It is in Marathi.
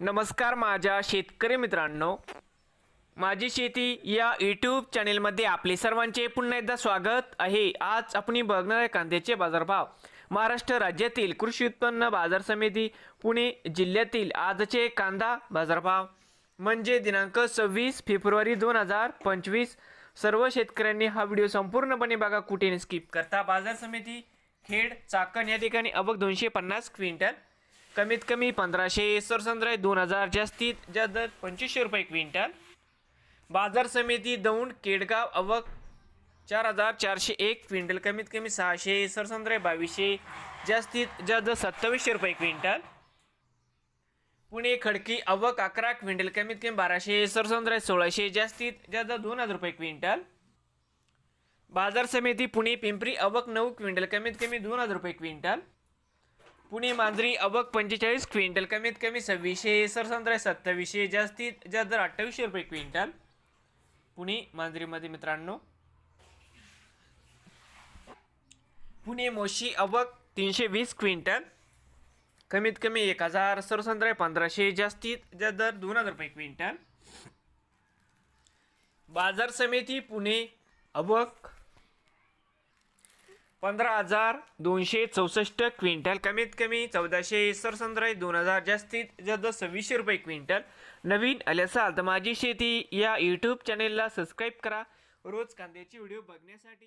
नमस्कार माझ्या शेतकरी मित्रांनो. माझी शेती या यूट्यूब चॅनेलमध्ये आपले सर्वांचे पुन्हा एकदा स्वागत आहे. आज आपण बघणार आहे कांद्याचे बाजारभाव. महाराष्ट्र राज्यातील कृषी उत्पन्न बाजार समिती पुणे जिल्ह्यातील आजचे कांदा बाजारभाव. म्हणजे दिनांक सव्वीस फेब्रुवारी दोन हजार पंचवीस. सर्व शेतकऱ्यांनी हा व्हिडिओ संपूर्णपणे बघा कुठे स्किप करता. बाजार समिती खेड चाकण या ठिकाणी अबक दोनशे पन्नास क्विंटल कमीत कमी पंधराशे सरसंद्राय दोन हजार जास्तीत जास्त दर पंचवीसशे रुपये क्विंटल. बाजार समिती दौंड केडगाव अवक चार हजार चारशे एक क्विंटल कमीत कमी सहाशे सरसंद्राय बावीसशे जास्तीत जास्त सत्तावीसशे रुपये क्विंटल. पुणे खडकी अवक अकरा क्विंटल कमीत कमी बाराशे सरसंद्राय सोळाशे जास्तीत जास्त दोन हजार रुपये क्विंटल. बाजार समिती पुणे पिंपरी अवक नऊ क्विंटल कमीत कमी दोन हजार रुपये क्विंटल. पुणे मांजरी अबक पंचेचाळीस क्विंटल कमीत कमी सव्वीसशे सरसंद्र सत्तावीसशे जास्तीत जास्त दर अठ्ठावीसशे रुपये क्विंटल. पुणे मांजरीमध्ये मित्रांनो. पुणे मोशी अबक तीनशे वीस क्विंटल. कमीत कमी एक हजार सरसंद्र पंधराशे जास्तीत जास्त दर दोन हजार रुपये क्विंटल. बाजार समिती पुणे अबक पंधरा हजार दोनशे चौसष्ट क्विंटल. कमीत कमी चौदाशे सरसंद्र दोन हजार जास्तीत जास्त सव्वीसशे रुपये क्विंटल. नवीन आले असाल तर माझी शेती या यूट्यूब चॅनेलला सबस्क्राईब करा. रोज कांद्याचे व्हिडिओ बघण्यासाठी